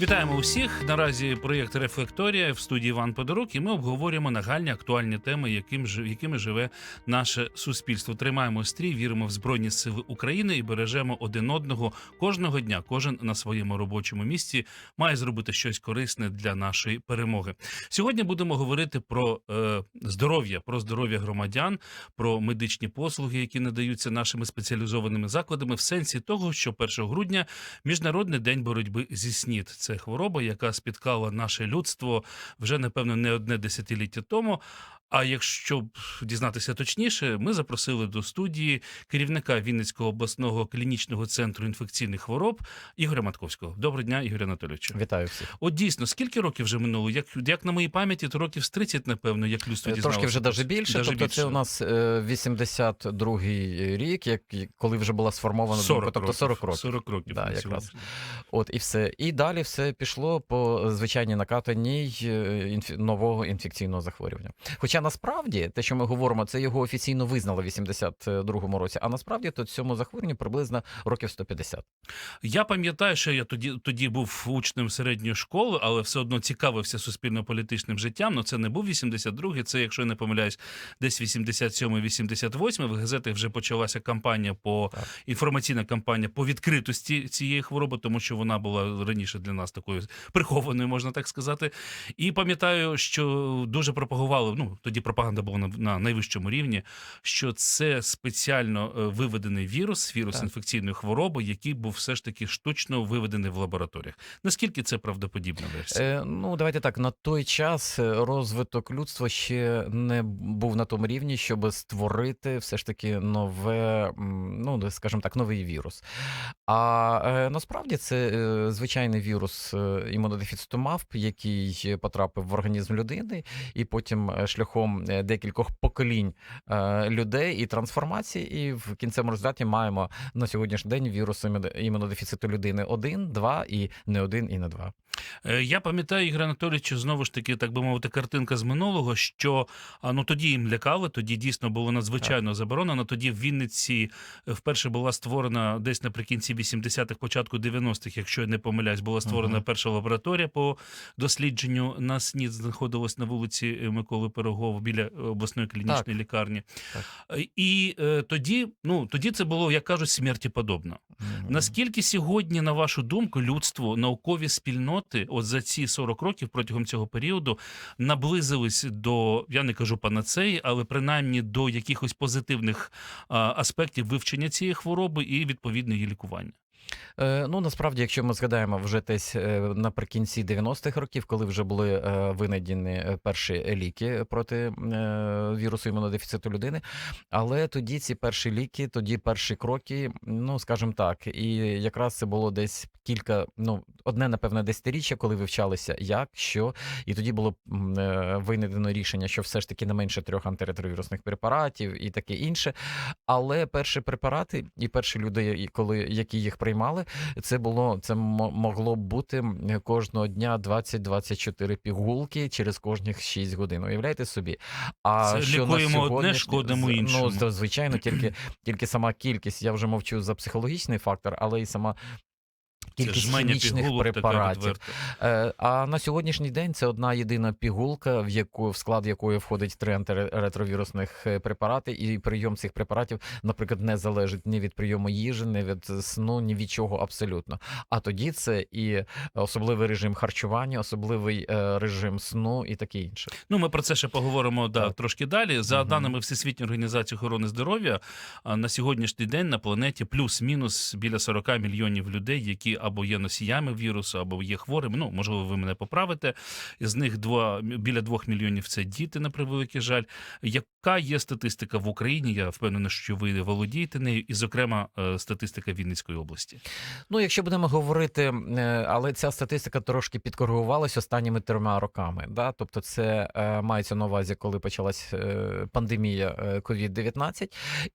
Вітаємо усіх. Наразі проєкт Рефлекторія в студії Іван Подорук, і ми обговорюємо нагальні актуальні теми, яким якими живе наше суспільство. Тримаємо стрій, віримо в збройні сили України і бережемо один одного кожного дня. Кожен на своєму робочому місці має зробити щось корисне для нашої перемоги. Сьогодні будемо говорити про е, здоров'я, про здоров'я громадян, про медичні послуги, які надаються нашими спеціалізованими закладами, в сенсі того, що 1 грудня міжнародний день боротьби зі СНІД. Це хвороба, яка спіткала наше людство вже напевно не одне десятиліття тому. А якщо дізнатися точніше, ми запросили до студії керівника Вінницького обласного клінічного центру інфекційних хвороб Ігоря Матковського. Доброго дня, Ігоря Анатолійовичу. Вітаю всіх. От дійсно, скільки років вже минуло? Як, як на моїй пам'яті, то років з 30, напевно, як людство Е, дізналося. Трошки вже це. більше. Даже тобто, це у нас е, 82-й рік, як коли вже була сформована 40 думка, тобто 40 років. 40 років. Да, якраз. От і все. І далі все пішло по звичайній накатаній е, нового інфекційного захворювання. Хоча насправді те, що ми говоримо, це його офіційно визнали в 82-му році. А насправді то цьому захворюванню приблизно років 150. Я пам'ятаю, що я тоді тоді був учнем середньої школи, але все одно цікавився суспільно-політичним життям. Ну це не був 82-й, це, якщо я не помиляюсь, десь 87-88. В газетах вже почалася кампанія по Так. інформаційна кампанія по відкритості цієї хвороби, тому що вона була раніше для нас такою прихованою, можна так сказати. І пам'ятаю, що дуже пропагували. Ну тоді пропаганда була на, на найвищому рівні, що це спеціально е, виведений вірус, вірус Так. інфекційної хвороби, який був все ж таки штучно виведений в лабораторіях. Наскільки це правдоподібна версія? Е, ну, давайте так. На той час е, розвиток людства ще не був на тому рівні, щоб створити все ж таки нове, ну скажімо так, новий вірус. А е, насправді це е, звичайний вірус вірус е, імунодефіциту мавп, який потрапив в організм людини, і потім е, шляхом е, декількох поколінь людей і трансформації. І в кінцевому результаті маємо на сьогоднішній день вірус імунодефіциту людини 1, 2 і не один, і не два. Я пам'ятаю, Ігор Анатолійович, знову ж таки, так би мовити, картинка з минулого, що ну тоді їм лякали, тоді дійсно було надзвичайно заборонено. Тоді в Вінниці е, вперше була створена десь наприкінці 80-х, початку 90-х, якщо я не помиляюсь, була створена перша лабораторія по дослідженню на СНІД, знаходилась на вулиці е, Миколи Пирогова біля е, обласної клінічної Так. лікарні. Так. Е, І е, тоді, ну тоді це було, як кажуть, смерті подобно. Наскільки сьогодні, на вашу думку, людство, наукові спільноти, от за ці 40 років протягом цього періоду, наблизились до, я не кажу панацеї, але принаймні до якихось позитивних аспектів вивчення цієї хвороби і відповідної лікування? Е, ну насправді, якщо ми згадаємо вже десь е, наприкінці 90-х років, коли вже були е, винайдені перші ліки проти вірусу імунодефіциту людини, але тоді ці перші ліки, тоді перші кроки, ну скажімо так, і якраз це було десь кілька, ну одне напевне десятиріччя, коли вивчалися як, що, і тоді було винайдено рішення, що все ж таки не менше трьох антиретровірусних препаратів і таке інше. Але перші препарати і перші люди, коли які їх приймали, це було це мо- могло б бути кожного дня 20-24 пігулки через кожних 6 годин. Уявляєте собі? А Це що на сьогодні, одне, шкодимо з- іншому. Ну, звичайно, тільки, тільки сама кількість. Я вже мовчу за психологічний фактор, але і сама. Кількість хімічних препаратів. Е, А на сьогоднішній день це одна єдина пігулка, в яку в склад якої входить три антиретровірусних е, препарати, і прийом цих препаратів, наприклад, не залежить ні від прийому їжі, ні від сну, ні від чого абсолютно. А тоді це і особливий режим харчування, особливий е, режим сну і таке інше. Ну, ми про це ще поговоримо да, Так. трошки далі. За Мгм. даними Всесвітньої організації охорони здоров'я, на сьогоднішній день на планеті плюс-мінус біля 40 мільйонів людей, які або є носіями вірусу, або є хворими. Ну, можливо, ви мене поправите. З них два, біля 2 мільйонів це діти, на превеликий жаль. Яка є статистика в Україні? Я впевнений, що ви володієте нею, і, зокрема, е, статистика Вінницької області. Ну, якщо будемо говорити, е, але ця статистика трошки підкоригувалась останніми трьома роками. Да? Тобто, це е, мається на увазі, коли почалась пандемія е, COVID-19,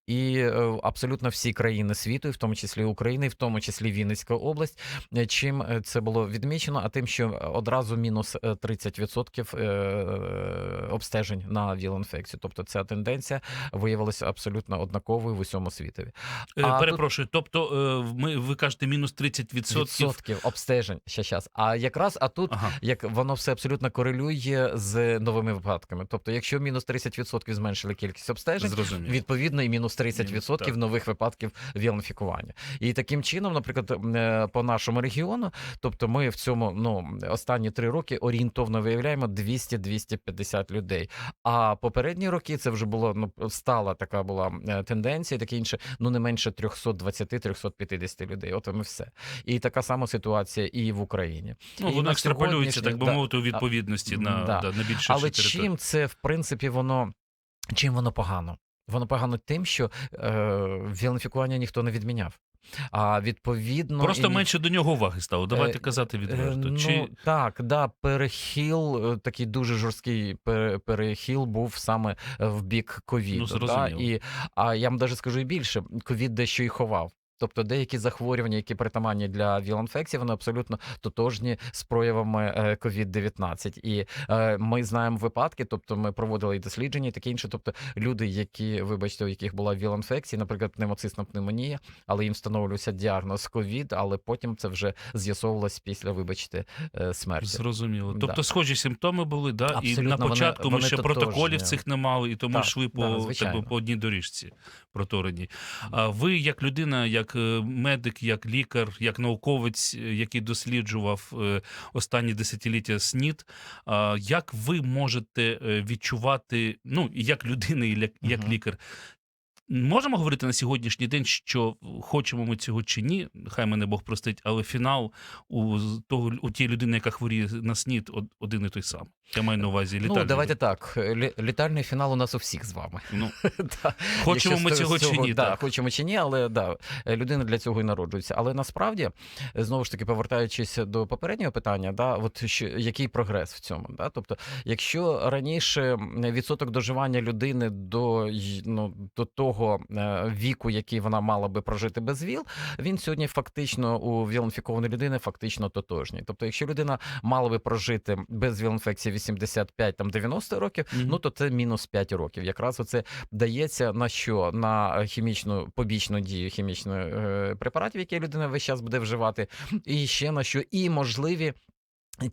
і абсолютно всі країни світу, в тому числі України, в тому числі Вінницька область, Чим е, це було відмічено? А тим, що одразу мінус е, 30% е, обстежень на ВІЛ-інфекцію. Тобто ця тенденція виявилася абсолютно однаковою в усьому світові. Е, А Перепрошую, тобто е, ми, ви кажете мінус 30%. Відсотків обстежень ще час. А якраз а тут Ага. як воно все абсолютно корелює з новими випадками. Тобто, якщо мінус 30% зменшили кількість обстежень, Зрозуміло. відповідно і мінус 30% так. нових випадків віл-інфікування. І таким чином, наприклад, е, по нашому регіону, тобто ми в цьому ну останні три роки орієнтовно виявляємо 200-250 людей. А попередні роки це вже було ну стала така була е, тенденція, таке інше, ну не менше 320-350 людей. От і все. І така сама ситуація і в Україні. Ну, І воно екстраполюється, так би сьогоднішній- мовити, у відповідності А, на, да. да, на більше Але території. чим це в принципі воно чим воно погано? Воно погано тим, що е, віл-інфікування ніхто не відміняв. А відповідно Просто і менше до нього уваги стало. Давайте Е, казати Е, відверто. Ну, Чи так, да, перехил, е, такий дуже жорсткий пере- перехил був саме в бік ковіду. Ну, да? І, а я вам даже скажу і більше, ковід дещо і ховав. Тобто деякі захворювання, які притаманні для віл-інфекції, вони абсолютно тотожні з проявами е, COVID-19. І е, ми знаємо випадки, тобто ми проводили і дослідження, і таке інше. Тобто люди, які, вибачте, у яких була віл-інфекція, наприклад, пневмоцисна пневмонія, але їм встановлювався діагноз ковід, але потім це вже з'ясовувалось після, вибачте, е, смерті. зрозуміло? Да. Тобто схожі симптоми були, да? і на вони- початку ми вони ще тотожні. протоколів цих не мали, і тому Так, йшли да, по, так, по одній доріжці протореній. А ви, як людина, як е, медик, як лікар, як науковець, е, який досліджував е, останні десятиліття СНІД, як ви можете відчувати, ну, як людина, і як, як лікар, Можемо говорити на сьогоднішній день, що хочемо ми цього чи ні, хай мене Бог простить, але фінал у того у тієї людини, яка хворіє на снід, один і той сам. Я маю на увазі літальний. Ну, давайте так. лі- Літальний фінал у нас у всіх з вами. Ну, Да. хочемо ми цього чи ні, да, так. хочемо чи ні, але да, людина для цього і народжується. Але насправді, знову ж таки, повертаючись до попереднього питання, да, от що, який прогрес в цьому? Да? Тобто, якщо раніше відсоток доживання людини до, ну, до того е, віку, який вона мала би прожити без ВІЛ, він сьогодні фактично у ВІЛ-інфікованої людини фактично тотожній. Тобто, якщо людина мала би прожити без ВІЛ-інфекції 85-90 років, Мгм. ну то це мінус 5 років. Якраз оце дається на що? На хімічну побічну дію хімічної е, препаратів, які людина весь час буде вживати, і ще на що, і можливі.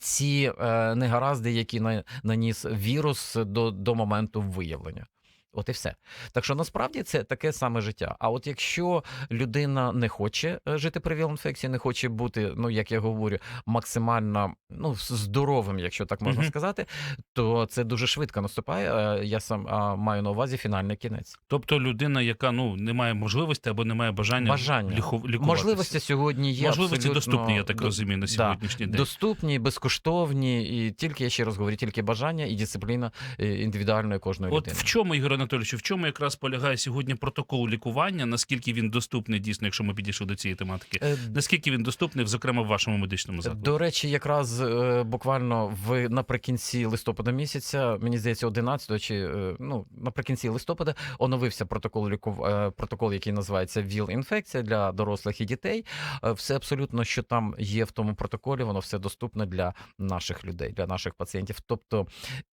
Ці е, негаразди, які на, наніс вірус до, до моменту виявлення. От і все. Так що насправді це таке саме життя. А от якщо людина не хоче е, жити при віл-інфекції, не хоче бути, ну як я говорю, максимально ну, здоровим, якщо так можна Мгм. сказати, то це дуже швидко наступає. Е, Я сам маю на увазі фінальний кінець. Тобто людина, яка ну не має можливості або не має бажання, Бажання. ліху- лікуватися. Можливості сьогодні є. Можливості абсолютно доступні, я так розумію, на да, сьогоднішній день. Доступні, безкоштовні, і тільки я ще раз говорю, тільки бажання і дисципліна е, індивідуальної кожної От людини. в чому, Ігор Анатолійович, в чому якраз полягає сьогодні протокол лікування, наскільки він доступний дійсно, якщо ми підійшли до цієї тематики? Е, Наскільки він доступний, зокрема, в вашому медичному закладі? До речі, якраз е, буквально в наприкінці листопада місяця, мені здається, 11 чи е, ну наприкінці листопада оновився протокол лікув... е, протокол, який називається ВІЛ-інфекція для дорослих і дітей. Е, Все абсолютно, що там є в тому протоколі, воно все доступне для наших людей, для наших пацієнтів. Тобто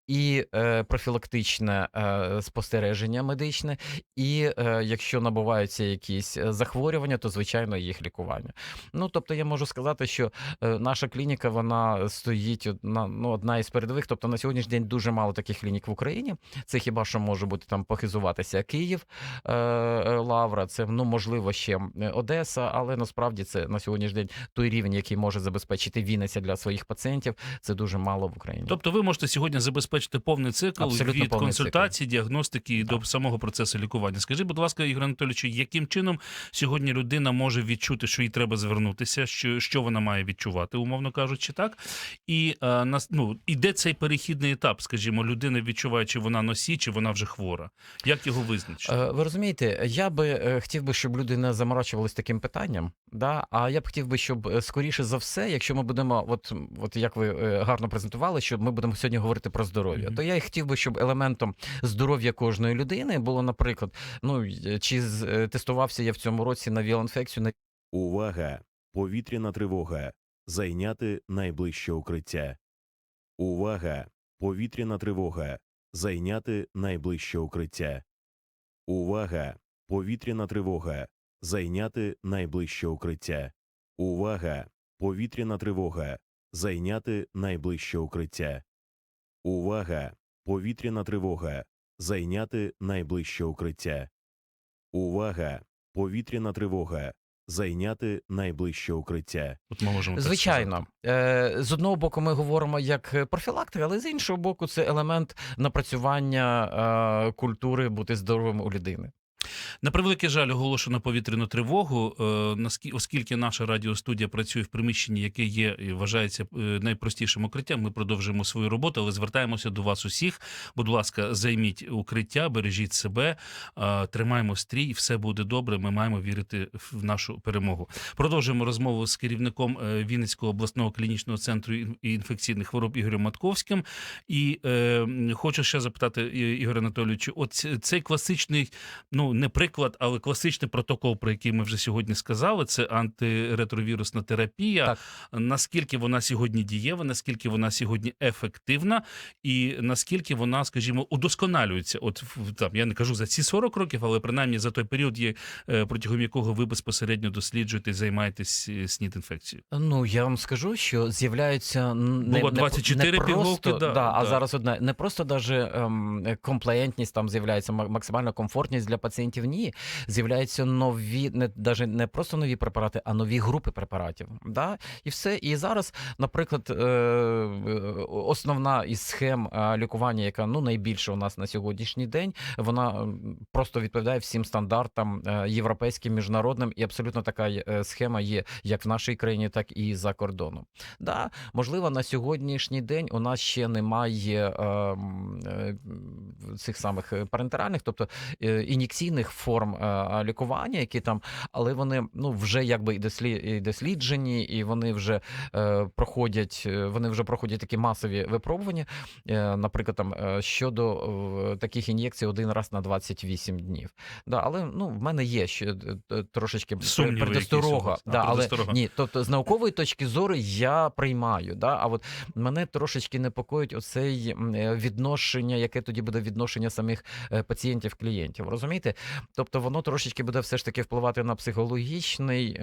і е, профілактичне е, спостереження медичне, і е, якщо набуваються якісь е, захворювання, то звичайно їх лікування. Ну тобто, я можу сказати, що е, наша клініка вона стоїть одна, ну, одна із передових. Тобто на сьогоднішній день дуже мало таких клінік в Україні. Це хіба що може бути там похизуватися Київ, е, е, Лавра, це ну можливо ще е, Одеса, але насправді це на сьогоднішній день той рівень, який може забезпечити Вінниця для своїх пацієнтів. Це дуже мало в Україні. Тобто ви можете сьогодні забезпечити повний цикл Абсолютно від повний консультації, діагностики Так. до самого процесу лікування. Скажіть, будь ласка, Ігор Анатолійович, яким чином сьогодні людина може відчути, що їй треба звернутися, що, що вона має відчувати, умовно кажучи, так? І, е, нас, ну, і де цей перехідний етап, скажімо, людина відчуває, чи вона носій, чи вона вже хвора. Як його визначити? Е, Ви розумієте, я би е, хотів би, щоб люди не заморачувались таким питанням. Да? А я б хотів би, щоб скоріше за все, якщо ми будемо, от, от як ви гарно презентували, що ми будемо сьогодні говорити про здоров'я, Мгм. то я й хотів би, щоб елементом здоров'я кожної людини було, наприклад, ну е, чи е, тестувався я в цьому році на віл-інфекцію, на Увага! повітряна тривога. Зайняти найближче укриття. Увага! Повітряна тривога. Зайняти найближче укриття. Увага! Повітряна тривога. Зайняти найближче укриття. Увага! Повітряна тривога. Зайняти найближче укриття. Увага! Повітряна тривога. Зайняти найближче укриття. Увага! Повітряна тривога. Зайняти найближче укриття. От ми можемо Звичайно, Е, з одного боку, ми говоримо як профілактика, але з іншого боку, це елемент напрацювання е, культури бути здоровим у людини. На превеликий жаль, оголошено повітряну тривогу, е, оскільки наша радіостудія працює в приміщенні, яке є і вважається е, найпростішим укриттям. Ми продовжуємо свою роботу, але звертаємося до вас усіх. Будь ласка, займіть укриття, бережіть себе, е, тримаємо стрій, все буде добре. Ми маємо вірити в нашу перемогу. Продовжуємо розмову з керівником Вінницького обласного клінічного центру ін- інфекційних хвороб Ігорем Матковським. І е, хочу ще запитати Ігоря Анатолійовичу, от цей класичний ну не приклад, але класичний протокол, про який ми вже сьогодні сказали, це антиретровірусна терапія. Так. Наскільки вона сьогодні дієва, наскільки вона сьогодні ефективна, і наскільки вона, скажімо, удосконалюється? От там я не кажу за ці 40 років, але принаймні за той період, є, е, протягом якого ви безпосередньо досліджуєте і займаєтесь е, снід інфекцією. Ну я вам скажу, що з'являються не, Було не- 24 не просто, пігулки, да, да, а да. зараз одне не просто даже ем, комплеєнтність там з'являється ма- максимальна комфортність для пацієнтів. Ні, з'являються нові, не даже не просто нові препарати, а нові групи препаратів. Да? І все. І зараз, наприклад, е, е, основна із схем е, лікування, яка ну найбільше у нас на сьогоднішній день, вона просто відповідає всім стандартам європейським, міжнародним, і абсолютно така схема є як в нашій країні, так і за кордоном. Да, можливо, на сьогоднішній день у нас ще немає е, е, цих самих парентеральних, тобто ін'єкційних форм е, лікування, які там, але вони ну вже якби і дослі- досліджені, і вони вже е, проходять, е, вони вже проходять такі масові випробування. Е, наприклад, там е, щодо е, таких ін'єкцій один раз на 28 днів. Да, але ну в мене є ще е, е, трошечки Сумніви предосторога. А, Да, але ні, тобто з наукової точки зору я приймаю. Да, а от мене трошечки непокоїть оцей е, відношення, яке тоді буде відношення самих е, пацієнтів клієнтів. Розумієте? Тобто воно трошечки буде все ж таки впливати на психологічний.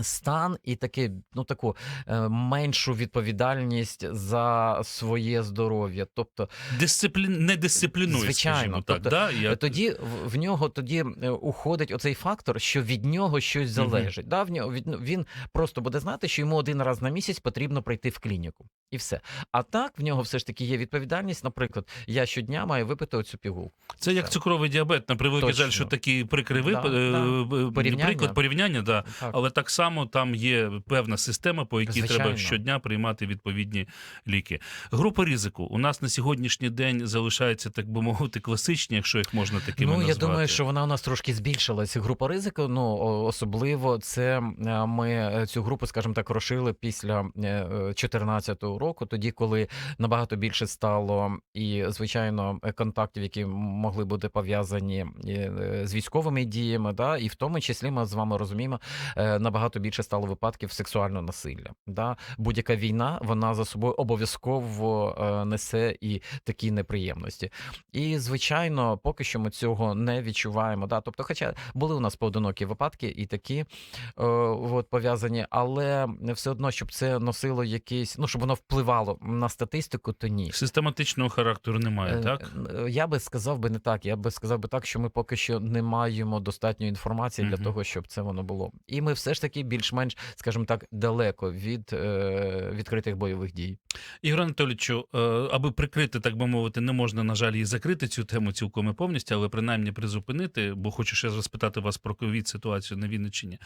Стан і таки, ну таку е, меншу відповідальність за своє здоров'я. Тобто, Дисциплін не дисциплінує, Звичайно, скажімо так. тобто, да? Я... Е, Тоді в, нього тоді е, уходить оцей фактор, що від нього щось залежить. Да, в нього від ну, він просто буде знати, що йому один раз на місяць потрібно прийти в клініку, і все. А так в нього все ж таки є відповідальність. Наприклад, я щодня маю випити оцю пігулку. Це як цукровий діабет. На превеликий жаль, що такий прикрий Да, да. Порівняння. приклад порівняння, да. Так. але так само там є певна система, по якій треба щодня приймати відповідні ліки. Група ризику у нас на сьогоднішній день залишається, так би мовити, класичні, якщо їх можна такими ну, я назвати. думаю, що вона у нас трошки збільшилася. Група ризику. Ну особливо це е, ми е, цю групу, скажімо так, розширили після 2014 року, тоді, коли набагато більше стало і звичайно е, контактів, які могли бути пов'язані е, з військовими діями, да, і в тому числі ми з вами розуміємо, е, набагато більше стало випадків сексуального насилля. Да. Будь-яка війна вона за собою обов'язково е, несе і такі неприємності. І звичайно, поки що ми цього не відчуваємо. Да? Тобто, хоча були у нас поодинокі випадки і такі е, от, пов'язані, але все одно, щоб це носило якийсь, ну щоб воно впливало на статистику, то ні. Систематичного характеру немає, Е, так? е, Я би сказав би не так. Я би сказав би так, що ми поки що не маємо достатньої інформації для Мгм. того, щоб це воно було. І ми все ж таки більш-менш, скажімо так, далеко від е, відкритих бойових дій. Ігор Анатолійовичу, е, аби прикрити, так би мовити, не можна, на жаль, і закрити цю тему цілком і повністю, але принаймні призупинити, бо хочу ще розпитати вас про ковід ситуацію на Вінниччині.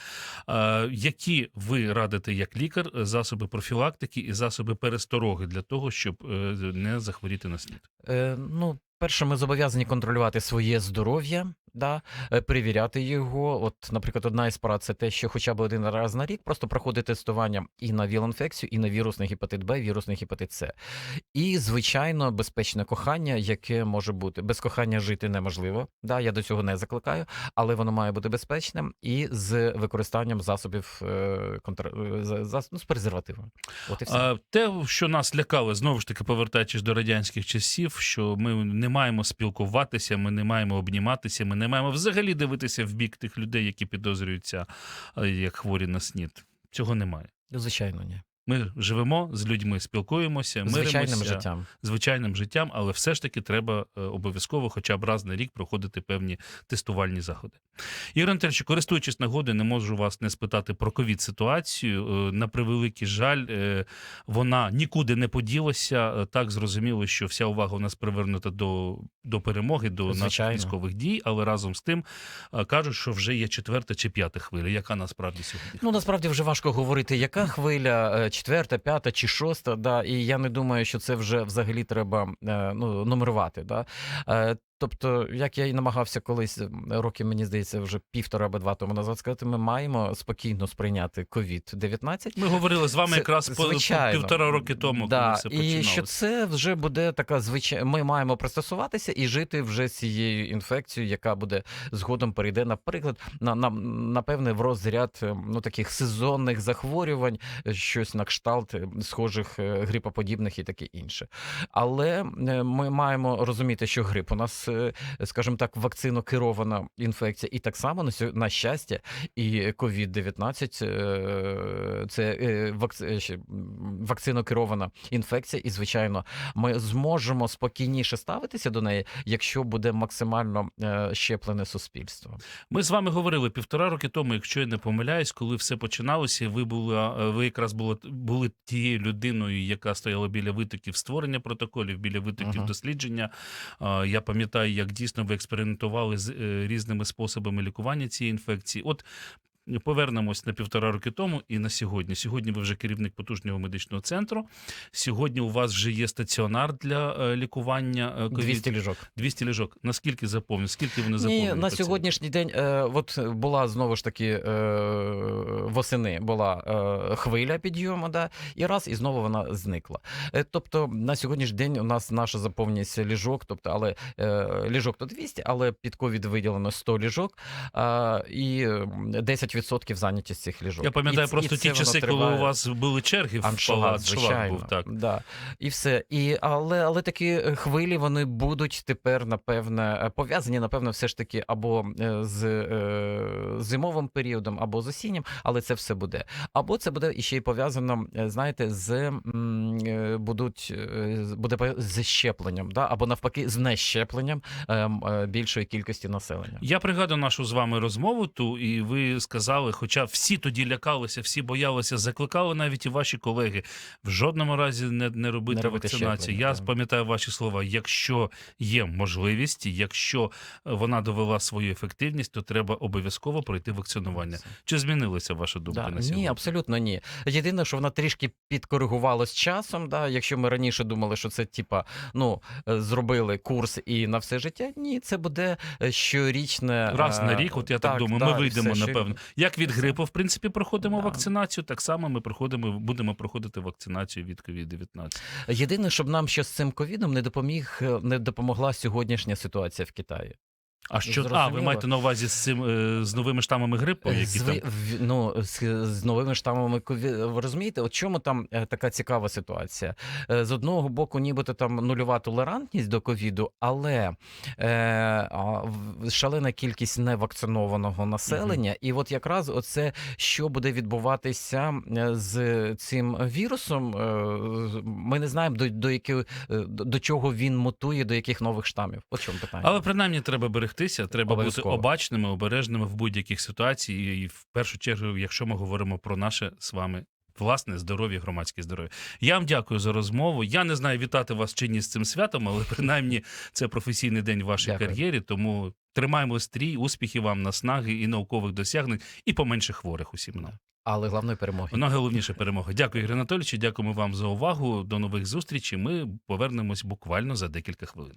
Е, Які ви радите як лікар засоби профілактики і засоби перестороги для того, щоб е, не захворіти на СНІД? Е, ну, перше, ми зобов'язані контролювати своє здоров'я, да, е, перевіряти його. От, наприклад, одна із порад це те, що хоча б один раз на рік просто проходити тестування і на віл-інфекцію, і на вірусний гепатит Б, вірусний гепатит С. І, звичайно, безпечне кохання, яке може бути. Без кохання жити неможливо. Да, я до цього не закликаю, але воно має бути безпечним і з використанням засобів е, контр... е, ну, з презервативом. От і все. А, те, що нас лякало, знову ж таки, повертаючись до радянських часів, що ми не маємо спілкуватися, ми не маємо обніматися, ми не маємо взагалі дивитися в бік тих людей, які підозрюються е, як хворі на снід. Цього немає. Звичайно, ні. Ми живемо з людьми, спілкуємося, Звичайним миримося життям. звичайним життям, але все ж таки треба е, обов'язково хоча б раз на рік проходити певні тестувальні заходи. Ігор Анатольович, користуючись нагодою, не можу вас не спитати про ковід-ситуацію. Е, На превеликий жаль, е, вона нікуди не поділася. Так зрозуміло, що вся увага у нас привернута до, до перемоги, до наших військових дій, але разом з тим кажуть, що вже є четверта чи п'ята хвиля. Яка насправді сьогодні? Ну насправді вже важко говорити, яка хвиля, четверта, п'ята чи шоста. Да, і я не думаю, що це вже взагалі треба е, ну, нумерувати. Да. Тобто, як я і намагався колись м, років, мені здається, вже півтора або два тому назад сказати, ми маємо спокійно сприйняти COVID-19. Ми говорили з вами Це- якраз по, по звичайно. півтора роки тому, да, коли все і що це вже буде така звичайна. Ми маємо пристосуватися і жити вже з цією інфекцією, яка буде згодом перейде, наприклад, на, на напевне в розряд е, ну таких сезонних захворювань, е, щось на кшталт е, схожих е, грипоподібних і таке інше. Але ми маємо розуміти, що грип у нас, скажімо так, вакцинокерована інфекція, і так само на на щастя, і COVID-19 е, це е, е, вакцинокерована інфекція, і звичайно, ми зможемо спокійніше ставитися до неї, якщо буде максимально е, щеплене суспільство. Ми з вами говорили півтора роки тому, якщо я не помиляюсь, коли все починалося. Ви були ви якраз були, були тією людиною, яка стояла біля витоків створення протоколів, біля витоків Ага. дослідження. Я пам'ятаю, як дійсно ви експериментували з е, різними способами лікування цієї інфекції. От. Повернемось на півтора роки тому і на сьогодні. Сьогодні ви вже керівник потужного медичного центру. Сьогодні у вас вже є стаціонар для е, лікування е, COVID. 200 ліжок. 200 ліжок. Наскільки заповнені? Скільки вони заповнені? Ні, на пацієнт? сьогоднішній день е, от була знову ж таки е, восени була е, хвиля підйому, да, і раз, і знову вона зникла. Е, тобто на сьогоднішній день у нас наша заповненість ліжок, тобто, але е, ліжок то 200, але під ковід виділено 100 ліжок е, і 10 30% зайнятість цих ліжок. Я пам'ятаю просто і ті часи, триває. коли у вас були черги в аншлаг, звичайно. був так. Да. І все. І, Але але такі е, хвилі вони будуть тепер, напевне, е, пов'язані, напевно, все ж таки або е, з е, зимовим періодом, або з осінням, але це все буде. Або це буде ще й пов'язано, знаєте, з м, будуть буде з щепленням, да? або навпаки, з нещепленням е, е, більшої кількості населення. Я пригадую нашу з вами розмову ту, і ви сказали хоча всі тоді лякалися, всі боялися, закликали навіть і ваші колеги в жодному разі не, не робити Не робити вакцинацію. щеплення, Я так. пам'ятаю ваші слова. Якщо є можливість, якщо вона довела свою ефективність, то треба обов'язково пройти вакцинування. Чи змінилася ваша думка Да, на сьогодні? ні, абсолютно ні. Єдине, що вона трішки підкоригувалась часом. Да, якщо ми раніше думали, що це типа ну е, зробили курс і на все життя. Ні, це буде е, щорічне Раз на е, рік, от я так, думаю, ми да, і вийдемо, напевно. Як від грипу, в принципі, проходимо Да. вакцинацію, так само ми проходимо, будемо проходити вакцинацію від COVID-19. Єдине, щоб нам ще з цим ковідом не допоміг, не допомогла сьогоднішня ситуація в Китаї. А що а, ви маєте на увазі з цим е, з новими штамами грипу, які З, там ну, з, з новими штамами ковід. Ви розумієте, от чому там е, така цікава ситуація? Е, з одного боку, нібито там нульова толерантність до ковіду, але е, шалена кількість невакцинованого населення. І от якраз оце, що буде відбуватися з цим вірусом, ми не знаємо до, до, е, до чого він мутує, до яких нових штамів. От чому питання. Але принаймні треба берегтися, треба Обов'язково. бути обачними, обережними в будь-яких ситуаціях. І в першу чергу, якщо ми говоримо про наше з вами. Власне здоров'я, громадське здоров'я. Я вам дякую за розмову. Я не знаю, вітати вас чи ні з цим святом, але принаймні це професійний день в вашій Дякую. кар'єрі. Тому тримаємо стрій, успіхів вам, наснаги і наукових досягнень, і поменше хворих усім нам. Але головної перемоги. Найголовніше перемога. Дякую, Ігор Анатолійович. Дякуємо вам за увагу. До нових зустрічей. Ми повернемось буквально за декілька хвилин.